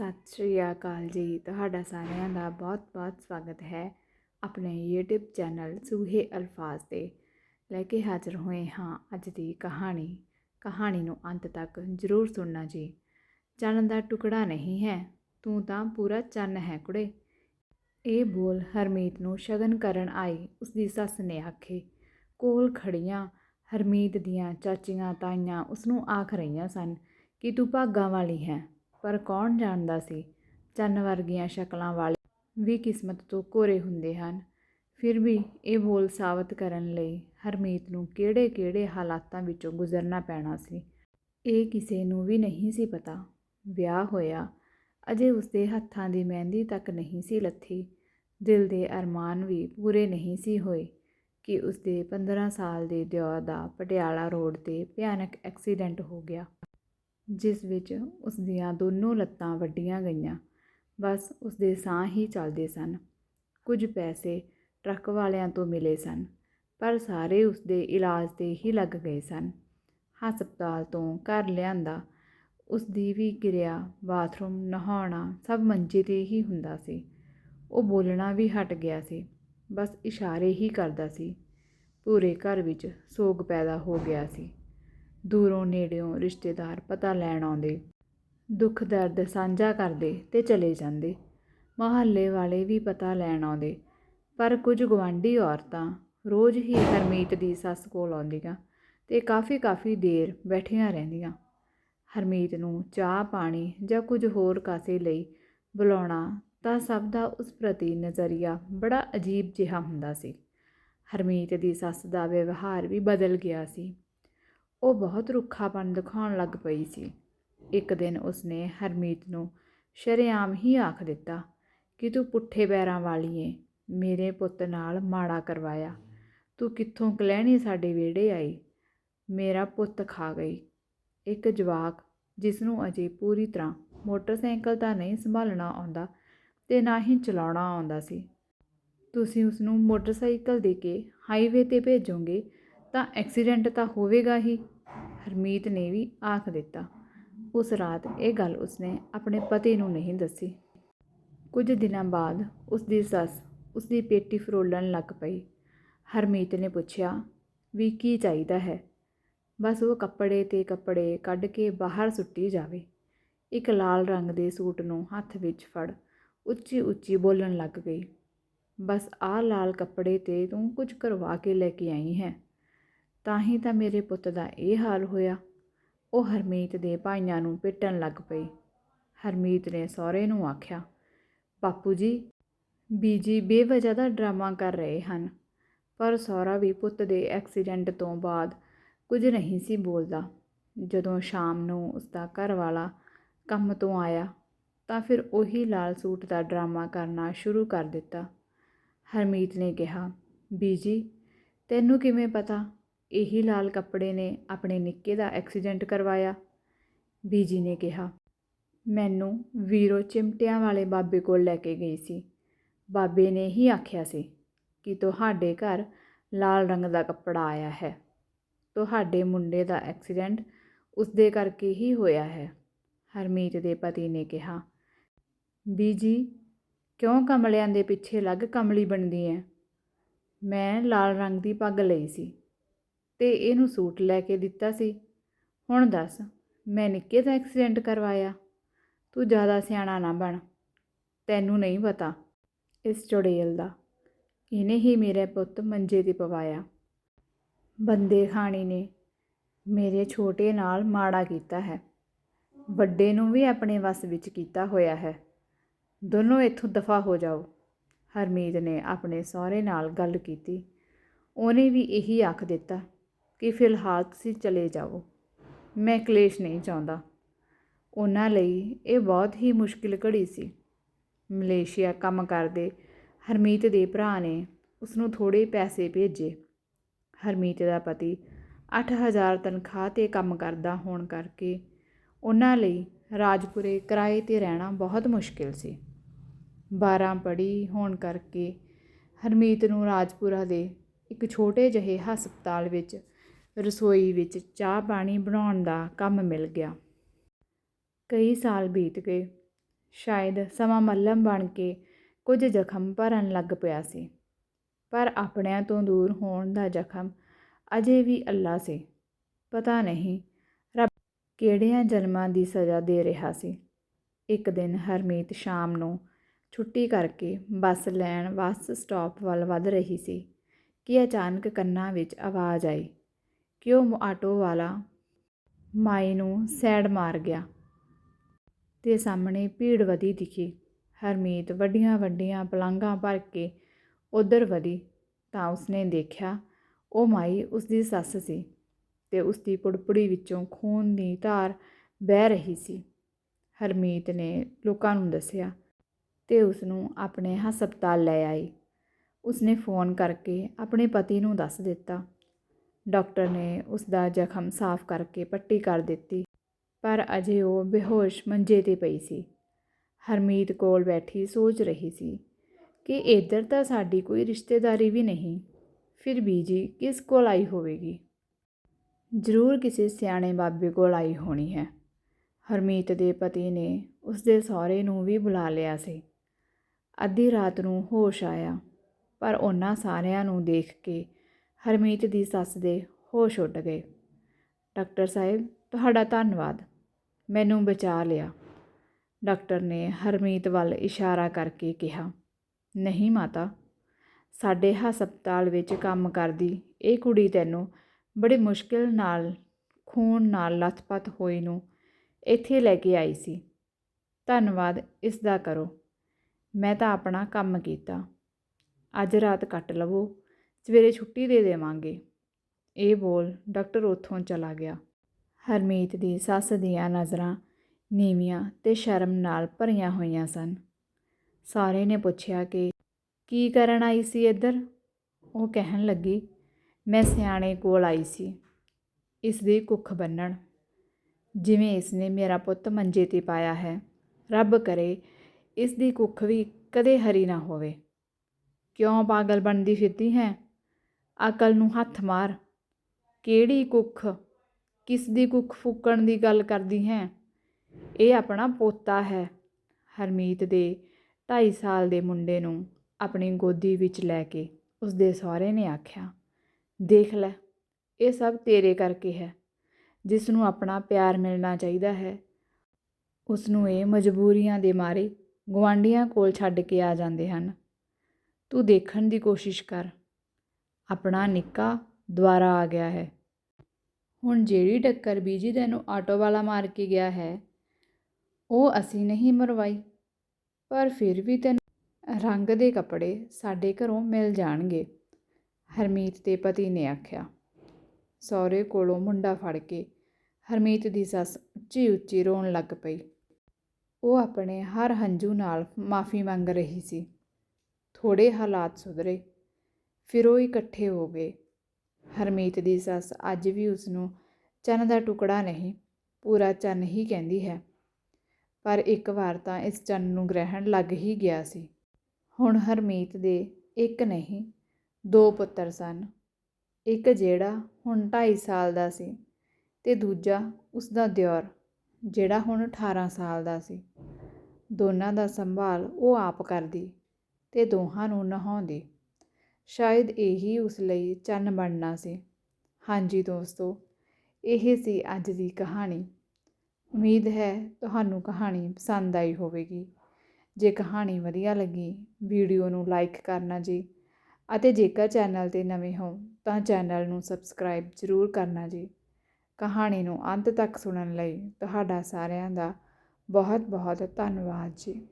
ਸਤਿ ਸ਼੍ਰੀ ਅਕਾਲ ਜੀ। ਤੁਹਾਡਾ ਸਾਰਿਆਂ ਦਾ ਬਹੁਤ-ਬਹੁਤ ਸਵਾਗਤ ਹੈ ਆਪਣੇ YouTube ਚੈਨਲ ਸੂਹੇ ਅਲਫਾਜ਼ ਤੇ। ਲੈ ਕੇ ਹਾਜ਼ਰ ਹੋਏ ਹਾਂ ਅੱਜ ਦੀ ਕਹਾਣੀ। ਕਹਾਣੀ ਨੂੰ ਅੰਤ ਤੱਕ ਜ਼ਰੂਰ ਸੁਣਨਾ ਜੀ। ਚੰਨ ਦਾ ਟੁਕੜਾ ਨਹੀਂ ਹੈ। ਤੂੰ ਤਾਂ ਪੂਰਾ ਚੰਨ ਹੈ ਕੁੜੇ। ਇਹ ਬੋਲ ਹਰਮੀਤ ਨੂੰ ਸ਼ਗਨ ਕਰਨ ਆਈ। ਉਸਦੀ ਸੱਸ ਨੇ ਆਖੇ, ਕੋਲ ਖੜੀਆਂ। ਹਰਮੀਤ ਦੀਆਂ ਚਾਚੀਆਂ ਤਾਈਆਂ ਉਸ ਨੂੰ ਆਖ ਰਹੀਆਂ ਸਨ ਕਿ ਤੂੰ ਭਾਗਾਂ ਵਾਲੀ ਹੈ। ਪਰ ਕੌਣ ਜਾਣਦਾ ਸੀ? ਚੰਨ ਵਰਗੀਆਂ ਸ਼ਕਲਾਂ ਵਾਲੇ ਵੀ ਕਿਸਮਤ ਤੋਂ ਕੋਰੇ ਹੁੰਦੇ ਹਨ। ਫਿਰ ਵੀ ਇਹ ਬੋਲ ਸਾਬਤ ਕਰਨ ਲਈ ਹਰਮੀਤ ਨੂੰ ਕਿਹੜੇ-ਕਿਹੜੇ ਹਾਲਾਤਾਂ ਵਿੱਚੋਂ ਗੁਜ਼ਰਨਾ ਪੈਣਾ ਸੀ, ਇਹ ਕਿਸੇ ਨੂੰ ਵੀ ਨਹੀਂ ਸੀ ਪਤਾ। ਵਿਆਹ ਹੋਇਆ, ਅਜੇ ਉਸਦੇ ਹੱਥਾਂ ਦੀ ਮਹਿੰਦੀ ਤੱਕ ਨਹੀਂ ਸੀ ਲੱਥੀ। ਦਿਲ ਦੇ ਅਰਮਾਨ ਵੀ ਪੂਰੇ ਨਹੀਂ ਸੀ ਹੋਏ ਕਿ ਉਸਦੇ 15 ਸਾਲ ਦੇ ਦਿਓਰ ਦਾ ਪਟਿਆਲਾ ਰੋਡ ਤੇ ਭਿਆਨਕ ਐਕਸੀਡੈਂਟ ਹੋ ਗਿਆ। ਜਿਸ ਵਿੱਚ ਉਸ ਦੀਆਂ ਦੋਨੋਂ ਲੱਤਾਂ ਵੱਡੀਆਂ ਗਈਆਂ, ਬਸ ਉਸ ਦੇ ਸਾਹ ਹੀ ਚੱਲਦੇ ਸਨ। ਕੁਝ ਪੈਸੇ ਟਰੱਕ ਵਾਲਿਆਂ ਤੋਂ ਮਿਲੇ ਸਨ, ਪਰ ਸਾਰੇ ਉਸ ਦੇ ਇਲਾਜ ਤੇ ਹੀ ਲੱਗ ਗਏ ਸਨ। ਹਸਪਤਾਲ ਤੋਂ ਘਰ ਲਿਆਂਦਾ ਉਸ ਦੀ ਵੀ ਕਿਰਿਆ, ਬਾਥਰੂਮ, ਨਹਾਉਣਾ ਸਭ ਮੰਜੇ ਤੇ ਹੀ ਹੁੰਦਾ ਸੀ। ਉਹ ਬੋਲਣਾ ਵੀ ਹਟ ਗਿਆ ਸੀ, ਬਸ ਇਸ਼ਾਰੇ ਹੀ ਕਰਦਾ ਸੀ। ਪੂਰੇ ਘਰ ਵਿੱਚ ਸੋਗ ਪੈਦਾ ਹੋ ਗਿਆ ਸੀ। ਦੂਰੋਂ ਨੇੜਿਓਂ ਰਿਸ਼ਤੇਦਾਰ ਪਤਾ ਲੈਣ ਆਉਂਦੇ। ਦੁੱਖ ਦਰਦ ਸਾਂਝਾ ਕਰਦੇ ਤੇ ਚਲੇ ਜਾਂਦੇ। ਮਹੱਲੇ ਵਾਲੇ ਵੀ ਪਤਾ ਲੈਣ ਆਉਂਦੇ। ਪਰ ਕੁਝ ਗਵਾਂਢੀ ਔਰਤਾਂ ਰੋਜ਼ ਹੀ ਹਰਮੀਤ ਦੀ ਸੱਸ ਕੋਲ ਆਉਂਦੀਆਂ ਤੇ ਕਾਫੀ ਕਾਫੀ ਦੇਰ ਬੈਠੀਆਂ ਰਹਿੰਦੀਆਂ। ਹਰਮੀਤ ਨੂੰ ਚਾਹ ਪਾਣੀ ਜਾਂ ਕੁਝ ਹੋਰ ਕਾਸੇ ਲਈ ਬੁਲਾਉਣਾ ਤਾਂ ਸਭ ਦਾ ਉਸ ਪ੍ਰਤੀ ਨਜ਼ਰੀਆ ਬੜਾ ਅਜੀਬ ਜਿਹਾ ਹੁੰਦਾ ਸੀ। ਹਰਮੀਤ ਦੀ ਸੱਸ ਦਾ ਵਿਵਹਾਰ ਵੀ ਬਦਲ ਗਿਆ ਸੀ। ਉਹ ਬਹੁਤ ਰੁੱਖਾਪਨ ਦਿਖਾਉਣ ਲੱਗ ਪਈ ਸੀ। ਇੱਕ ਦਿਨ ਉਸਨੇ ਹਰਮੀਤ ਨੂੰ ਸ਼ਰੇਆਮ ਹੀ ਆਖ ਦਿੱਤਾ, ਕਿ ਤੂੰ ਪੁੱਠੇ ਪੈਰਾਂ ਵਾਲੀ ਏ, ਮੇਰੇ ਪੁੱਤ ਨਾਲ ਮਾੜਾ ਕਰਵਾਇਆ। ਤੂੰ ਕਿੱਥੋਂ ਕਲਹਿਣੀ ਸਾਡੇ ਵਿਹੜੇ ਆਈ? ਮੇਰਾ ਪੁੱਤ ਖਾ ਗਈ। ਇੱਕ ਜਵਾਕ, ਜਿਸ ਨੂੰ ਅਜੇ ਪੂਰੀ ਤਰ੍ਹਾਂ ਮੋਟਰਸਾਈਕਲ ਤਾਂ ਨਹੀਂ ਸੰਭਾਲਣਾ ਆਉਂਦਾ ਤੇ ਨਾ ਹੀ ਚਲਾਉਣਾ ਆਉਂਦਾ ਸੀ, ਤੁਸੀਂ ਉਸ ਨੂੰ ਮੋਟਰਸਾਈਕਲ ਦੇ ਕੇ ਹਾਈਵੇ ਤੇ ਭੇਜੋਗੇ ਤਾਂ ਐਕਸੀਡੈਂਟ ਤਾਂ ਹੋਵੇਗਾ ਹੀ, ਹਰਮੀਤ ਨੇ ਵੀ ਆਖ ਦਿੱਤਾ। ਉਸ ਰਾਤ ਇਹ ਗੱਲ ਉਸਨੇ ਆਪਣੇ ਪਤੀ ਨੂੰ ਨਹੀਂ ਦੱਸੀ। ਕੁਝ ਦਿਨਾਂ ਬਾਅਦ ਉਸ ਦੀ ਸੱਸ ਉਸ ਦੀ ਪੇਟੀ ਫਰੋਲਣ ਲੱਗ ਪਈ। ਹਰਮੀਤ ਨੇ ਪੁੱਛਿਆ, ਵੀ ਕੀ ਚਾਹੀਦਾ ਹੈ? ਬਸ ਉਹ ਕੱਪੜੇ ਤੇ ਕੱਪੜੇ ਕੱਢ ਕੇ ਬਾਹਰ ਸੁੱਟੀ ਜਾਵੇ। ਇੱਕ ਲਾਲ ਰੰਗ ਦੇ ਸੂਟ ਨੂੰ ਹੱਥ ਵਿੱਚ ਫੜ, ਉੱਚੀ ਉੱਚੀ ਬੋਲਣ ਲੱਗ ਗਈ ਬਸ ਆਹ ਲਾਲ ਕੱਪੜੇ ਤੇ ਤੂੰ ਕੁਝ ਕਰਵਾ ਕੇ ਲੈ ਕੇ ਆਈ ਹੈ। ਤਾਂ ਹੀ ਤਾਂ ਮੇਰੇ ਪੁੱਤ ਦਾ ਇਹ ਹਾਲ ਹੋਇਆ। ਉਹ ਹਰਮੀਤ ਦੇ ਭਾਈਆਂ ਨੂੰ ਪਿੱਟਣ ਲੱਗ ਪਈ। ਹਰਮੀਤ ਨੇ ਸਹੁਰੇ ਨੂੰ ਆਖਿਆ, ਬਾਪੂ ਜੀ, ਬੀਜੀ ਬੇਵਜ੍ਹਾ ਦਾ ਡਰਾਮਾ ਕਰ ਰਹੇ ਹਨ, ਪਰ ਸਹੁਰਾ ਵੀ ਪੁੱਤ ਦੇ ਐਕਸੀਡੈਂਟ ਤੋਂ ਬਾਅਦ ਕੁਝ ਨਹੀਂ ਸੀ ਬੋਲਦਾ। ਜਦੋਂ ਸ਼ਾਮ ਨੂੰ ਉਸ ਦਾ ਘਰ ਵਾਲਾ ਕੰਮ ਤੋਂ ਆਇਆ, ਤਾਂ ਫਿਰ ਉਹੀ ਲਾਲ ਸੂਟ ਦਾ ਡਰਾਮਾ ਕਰਨਾ ਸ਼ੁਰੂ ਕਰ ਦਿੱਤਾ। ਹਰਮੀਤ ਨੇ ਕਿਹਾ, ਬੀਜੀ, ਤੈਨੂੰ ਕਿਵੇਂ ਪਤਾ ਇਹੀ ਲਾਲ ਕੱਪੜੇ ਨੇ ਆਪਣੇ ਨਿੱਕੇ ਦਾ ਐਕਸੀਡੈਂਟ ਕਰਵਾਇਆ। ਬੀਜੀ ਨੇ ਕਿਹਾ, ਮੈਨੂੰ ਵੀਰੋ ਚਿਮਟਿਆਂ ਵਾਲੇ ਬਾਬੇ ਕੋਲ ਲੈ ਕੇ ਗਈ ਸੀ। ਬਾਬੇ ਨੇ ਹੀ ਆਖਿਆ ਸੀ ਕਿ ਤੁਹਾਡੇ ਘਰ ਲਾਲ ਰੰਗ ਦਾ ਕੱਪੜਾ ਆਇਆ ਹੈ। ਤੁਹਾਡੇ ਮੁੰਡੇ ਦਾ ਐਕਸੀਡੈਂਟ ਉਸਦੇ ਕਰਕੇ ਹੀ ਹੋਇਆ ਹੈ। ਹਰਮੀਤ ਦੇ ਪਤੀ ਨੇ ਕਿਹਾ, ਬੀਜੀ, ਕਿਉਂ ਕਮਲਿਆਂ ਦੇ ਪਿੱਛੇ ਲੱਗ ਕਮਲੀ ਬਣਦੀ ਹੈ ਮੈਂ ਲਾਲ ਰੰਗ ਦੀ ਪੱਗ ਲਈ ਸੀ। ਤੇ ਇਹਨੂੰ ਸੂਟ ਲੈ ਕੇ ਦਿੱਤਾ ਸੀ। ਹੁਣ ਦੱਸ, ਮੈਂ ਨਿੱਕੇ ਦਾ ਐਕਸੀਡੈਂਟ ਕਰਵਾਇਆ। ਤੂੰ ਜ਼ਿਆਦਾ ਸਿਆਣਾ ਨਾ ਬਣ। ਤੈਨੂੰ ਨਹੀਂ ਪਤਾ ਇਸ ਚੁੜੇਲ ਦਾ। ਇਹਨੇ ਹੀ ਮੇਰੇ ਪੁੱਤ ਮੰਜੇ ਤੇ ਪਵਾਇਆ। ਬੰਦੇ ਖਾਣੀ ਨੇ ਮੇਰੇ ਛੋਟੇ ਨਾਲ ਮਾੜਾ ਕੀਤਾ ਹੈ। ਵੱਡੇ ਨੂੰ ਵੀ ਆਪਣੇ ਵੱਸ ਵਿੱਚ ਕੀਤਾ ਹੋਇਆ ਹੈ। ਦੋਨੋਂ ਇੱਥੋਂ ਦਫਾ ਹੋ ਜਾਓ। ਹਰਮੀਤ ਨੇ ਆਪਣੇ ਸਹੁਰੇ ਨਾਲ ਗੱਲ ਕੀਤੀ। ਉਹਨੇ ਵੀ ਇਹੀ ਆਖ ਦਿੱਤਾ। ਕਿ ਫਿਲਹਾਲ ਤੁਸੀਂ ਚਲੇ ਜਾਓ। ਮੈਂ ਕਲੇਸ਼ ਨਹੀਂ ਚਾਹੁੰਦਾ। ਉਹਨਾਂ ਲਈ ਇਹ ਬਹੁਤ ਹੀ ਮੁਸ਼ਕਿਲ ਘੜੀ ਸੀ। ਮਲੇਸ਼ੀਆ ਕੰਮ ਕਰਦੇ ਹਰਮੀਤ ਦੇ ਭਰਾ ਨੇ ਉਸ ਨੂੰ ਥੋੜੇ ਪੈਸੇ ਭੇਜੇ। ਹਰਮੀਤ ਦਾ ਪਤੀ 8000 ਤਨਖਾਹ ਤੇ ਕੰਮ ਕਰਦਾ ਹੋਣ ਕਰਕੇ ਉਹਨਾਂ ਲਈ ਰਾਜਪੁਰੇ ਕਿਰਾਏ ਤੇ ਰਹਿਣਾ ਬਹੁਤ ਮੁਸ਼ਕਿਲ ਸੀ। 12 ਪੜ੍ਹੀ ਹੋਣ ਕਰਕੇ ਹਰਮੀਤ ਨੂੰ ਰਾਜਪੁਰਾ ਦੇ ਇੱਕ ਛੋਟੇ ਜਿਹੇ ਹਸਪਤਾਲ ਵਿੱਚ ਰਸੋਈ ਵਿੱਚ ਚਾਹ ਪਾਣੀ ਬਣਾਉਣ ਦਾ ਕੰਮ ਮਿਲ ਗਿਆ। ਕਈ ਸਾਲ ਬੀਤ ਗਏ। ਸ਼ਾਇਦ ਸਮਾਂ ਮੱਲਮ ਬਣ ਕੇ ਕੁਝ ਜ਼ਖਮ ਭਰਨ ਲੱਗ ਪਿਆ ਸੀ। ਪਰ ਆਪਣਿਆਂ ਤੋਂ ਦੂਰ ਹੋਣ ਦਾ ਜ਼ਖਮ ਅਜੇ ਵੀ ਅੱਲਾ ਸੀ। ਪਤਾ ਨਹੀਂ ਰੱਬ ਕਿਹੜਿਆਂ ਜਨਮਾਂ ਦੀ ਸਜ਼ਾ ਦੇ ਰਿਹਾ ਸੀ। ਇੱਕ ਦਿਨ ਹਰਮੀਤ ਸ਼ਾਮ ਨੂੰ ਛੁੱਟੀ ਕਰਕੇ ਬੱਸ ਲੈਣ ਬੱਸ ਸਟਾਪ ਵੱਲ ਵੱਧ ਰਹੀ ਸੀ ਕਿ ਅਚਾਨਕ ਕੰਨਾਂ ਵਿੱਚ ਆਵਾਜ਼ ਆਈ। ਕਿ ਉਹ ਆਟੋ ਵਾਲਾ ਮਾਈ ਨੂੰ ਸੈਡ ਮਾਰ ਗਿਆ। ਤੇ ਸਾਹਮਣੇ ਭੀੜ ਵਧੀ ਦਿਖੀ। ਹਰਮੀਤ ਵੱਡੀਆਂ ਵੱਡੀਆਂ ਪਲਾਂਘਾਂ ਭਰ ਕੇ ਉਧਰ ਵਧੀ ਤਾਂ ਉਸਨੇ ਦੇਖਿਆ, ਉਹ ਮਾਈ ਉਸਦੀ ਸੱਸ ਸੀ ਤੇ ਉਸਦੀ ਪੁੜਪੁੜੀ ਵਿੱਚੋਂ ਖੂਨ ਦੀ ਧਾਰ ਵਹਿ ਰਹੀ ਸੀ। ਹਰਮੀਤ ਨੇ ਲੋਕਾਂ ਨੂੰ ਦੱਸਿਆ ਤੇ ਉਸ ਨੂੰ ਆਪਣੇ ਹਸਪਤਾਲ ਲੈ ਆਈ। ਉਸਨੇ ਫੋਨ ਕਰਕੇ ਆਪਣੇ ਪਤੀ ਨੂੰ ਦੱਸ ਦਿੱਤਾ ਡਾਕਟਰ ਨੇ ਉਸ ਦਾ ਜ਼ਖਮ ਸਾਫ਼ ਕਰਕੇ ਪੱਟੀ ਕਰ ਦਿੱਤੀ, ਪਰ ਅਜੇ ਉਹ ਬੇਹੋਸ਼ ਮੰਜੇ ਤੇ ਪਈ ਸੀ। ਹਰਮੀਤ ਕੋਲ ਬੈਠੀ ਸੋਚ ਰਹੀ ਸੀ ਕਿ ਇੱਧਰ ਤਾਂ ਸਾਡੀ ਕੋਈ ਰਿਸ਼ਤੇਦਾਰੀ ਵੀ ਨਹੀਂ, ਫਿਰ ਬੀਜੀ ਕਿਸ ਕੋਲ ਆਈ ਹੋਵੇਗੀ? ਜ਼ਰੂਰ ਕਿਸੇ ਸਿਆਣੇ ਬਾਬੇ ਕੋਲ ਆਈ ਹੋਣੀ ਹੈ। ਹਰਮੀਤ ਦੇ ਪਤੀ ਨੇ ਉਸ ਦੇ ਸਹੁਰੇ ਨੂੰ ਵੀ ਬੁਲਾ ਲਿਆ ਸੀ। ਅੱਧੀ ਰਾਤ ਨੂੰ ਹੋਸ਼ ਆਇਆ, ਪਰ ਉਹਨਾਂ ਸਾਰਿਆਂ ਨੂੰ ਦੇਖ ਕੇ ਹਰਮੀਤ ਦੀ ਸੱਸ ਦੇ ਹੋਸ਼ ਉੱਡ ਗਏ। ਡਾਕਟਰ ਸਾਹਿਬ, ਤੁਹਾਡਾ ਧੰਨਵਾਦ। ਮੈਨੂੰ ਬਚਾ ਲਿਆ। ਡਾਕਟਰ ਨੇ ਹਰਮੀਤ ਵੱਲ ਇਸ਼ਾਰਾ ਕਰਕੇ ਕਿਹਾ, ਨਹੀਂ ਮਾਤਾ, ਸਾਡੇ ਹਸਪਤਾਲ ਵਿੱਚ ਕੰਮ ਕਰਦੀ ਇਹ ਕੁੜੀ ਤੈਨੂੰ ਬੜੀ ਮੁਸ਼ਕਿਲ ਨਾਲ, ਖੂਨ ਨਾਲ ਲੱਥਪੱਥ ਹੋਈ ਨੂੰ ਇੱਥੇ ਲੈ ਕੇ ਆਈ ਸੀ। ਧੰਨਵਾਦ, ਇਸ ਦਾ ਕਰੋ। ਮੈਂ ਤਾਂ ਆਪਣਾ ਕੰਮ ਕੀਤਾ। ਅੱਜ ਰਾਤ ਕੱਟ ਲਵੋ। ਸਵੇਰੇ ਛੁੱਟੀ ਦੇ ਦੇਵਾਂਗੇ। ਇਹ ਬੋਲ ਡਾਕਟਰ ਉੱਥੋਂ ਚਲਾ ਗਿਆ। ਹਰਮੀਤ ਦੀ ਸੱਸ ਦੀਆਂ ਨਜ਼ਰਾਂ ਨੀਵੀਆਂ ਤੇ ਸ਼ਰਮ ਨਾਲ ਭਰੀਆਂ ਹੋਈਆਂ ਸਨ। ਸਾਰੇ ਨੇ ਪੁੱਛਿਆ ਕਿ, ਕੀ ਕਰਨ ਆਈ ਸੀ ਇੱਧਰ? ਉਹ ਕਹਿਣ ਲੱਗੀ, ਮੈਂ ਸਿਆਣੇ ਕੋਲ ਆਈ ਸੀ। ਇਸ ਦੀ ਕੁੱਖ ਬੰਨਣ। ਜਿਵੇਂ ਇਸ ਨੇ ਮੇਰਾ ਪੁੱਤ ਮੰਜੇ ਤੇ ਪਾਇਆ ਹੈ। ਰੱਬ ਕਰੇ ਇਸ ਦੀ ਕੁੱਖ ਵੀ ਕਦੇ ਹਰੀ ਨਾ ਹੋਵੇ। ਕਿਉਂ ਪਾਗਲ ਬਣਦੀ ਫਿਰਦੀ ਹੈ? ਅਕਲ ਨੂੰ ਹੱਥ ਮਾਰ। ਕਿਹੜੀ ਕੁੱਖ? ਕਿਸ ਦੀ ਕੁੱਖ ਫੂਕਣ ਦੀ ਗੱਲ ਕਰਦੀ ਹੈ? ਇਹ ਆਪਣਾ ਪੋਤਾ ਹੈ, ਹਰਮੀਤ ਦੇ 2.5 ਸਾਲ ਦੇ ਮੁੰਡੇ ਨੂੰ ਆਪਣੀ ਗੋਦੀ ਵਿੱਚ ਲੈ ਕੇ ਉਸ ਦੇ ਸਹੁਰੇ ਨੇ ਆਖਿਆ, ਦੇਖ ਲੈ, ਇਹ ਸਭ ਤੇਰੇ ਕਰਕੇ ਹੈ। ਜਿਸ ਨੂੰ ਆਪਣਾ ਪਿਆਰ ਮਿਲਣਾ ਚਾਹੀਦਾ ਹੈ, ਉਸ ਨੂੰ ਇਹ ਮਜਬੂਰੀਆਂ ਦੇ ਮਾਰੇ ਗਵਾਂਡੀਆਂ ਕੋਲ ਛੱਡ ਕੇ ਆ ਜਾਂਦੇ ਹਨ। ਤੂੰ ਦੇਖਣ ਦੀ ਕੋਸ਼ਿਸ਼ ਕਰ। ਆਪਣਾ ਨਿੱਕਾ ਦੁਆਰਾ ਆ ਗਿਆ ਹੈ। ਹੁਣ ਜਿਹੜੀ ਟੱਕਰ ਬੀਜੀ ਤੈਨੂੰ ਆਟੋ ਵਾਲਾ ਮਾਰ ਕੇ ਗਿਆ ਹੈ, ਉਹ ਅਸੀਂ ਨਹੀਂ ਮਰਵਾਈ, ਪਰ ਫਿਰ ਵੀ ਤੈਨੂੰ ਰੰਗ ਦੇ ਕੱਪੜੇ ਸਾਡੇ ਘਰੋਂ ਮਿਲ ਜਾਣਗੇ, ਹਰਮੀਤ ਦੇ ਪਤੀ ਨੇ ਆਖਿਆ। ਸਹੁਰੇ ਕੋਲੋਂ ਮੁੰਡਾ ਫੜ ਕੇ ਹਰਮੀਤ ਦੀ ਸੱਸ ਉੱਚੀ ਉੱਚੀ ਰੋਣ ਲੱਗ ਪਈ। ਉਹ ਆਪਣੇ ਹਰ ਹੰਝੂ ਨਾਲ ਮਾਫੀ ਮੰਗ ਰਹੀ ਸੀ। ਥੋੜੇ ਹਾਲਾਤ ਸੁਧਰੇ ਫਿਰ ਉਹ ਇਕੱਠੇ ਹੋ ਗਏ। ਹਰਮੀਤ ਦੀ ਸੱਸ ਅੱਜ ਵੀ ਉਸ ਨੂੰ ਚੰਨ ਦਾ ਟੁਕੜਾ ਨਹੀਂ, ਪੂਰਾ ਚੰਨ ਹੀ ਕਹਿੰਦੀ ਹੈ। ਪਰ ਇੱਕ ਵਾਰ ਤਾਂ ਇਸ ਚੰਨ ਨੂੰ ਗ੍ਰਹਿਣ ਲੱਗ ਹੀ ਗਿਆ ਸੀ। ਹੁਣ ਹਰਮੀਤ ਦੇ ਇੱਕ ਨਹੀਂ, ਦੋ ਪੁੱਤਰ ਸਨ। ਇੱਕ ਜਿਹੜਾ ਹੁਣ 2.5 ਸਾਲ ਦਾ ਸੀ ਤੇ ਦੂਜਾ ਉਸ ਦਾ ਦਿਓਰ, ਜਿਹੜਾ ਹੁਣ 18 ਸਾਲ ਦਾ ਸੀ। ਦੋਨਾਂ ਦਾ ਸੰਭਾਲ ਉਹ ਆਪ ਕਰਦੀ ਤੇ ਦੋਹਾਂ ਨੂੰ ਨਹਾਉਂਦੀ। ਸ਼ਾਇਦ ਇਹੀ ਉਸ ਲਈ ਚੰਨ ਬਣਨਾ ਸੀ। ਹਾਂਜੀ ਦੋਸਤੋ, ਇਹ ਸੀ ਅੱਜ ਦੀ ਕਹਾਣੀ। ਉਮੀਦ ਹੈ ਤੁਹਾਨੂੰ ਕਹਾਣੀ ਪਸੰਦ ਆਈ ਹੋਵੇਗੀ। ਜੇ ਕਹਾਣੀ ਵਧੀਆ ਲੱਗੀ, ਵੀਡੀਓ ਨੂੰ ਲਾਈਕ ਕਰਨਾ ਜੀ। ਅਤੇ ਜੇਕਰ ਚੈਨਲ ਤੇ ਨਵੇਂ ਹੋ, ਤਾਂ ਚੈਨਲ ਨੂੰ ਸਬਸਕ੍ਰਾਈਬ ਜ਼ਰੂਰ ਕਰਨਾ ਜੀ। ਕਹਾਣੀ ਨੂੰ ਅੰਤ ਤੱਕ ਸੁਣਨ ਲਈ ਤੁਹਾਡਾ ਸਾਰਿਆਂ ਦਾ ਬਹੁਤ ਬਹੁਤ ਧੰਨਵਾਦ ਜੀ।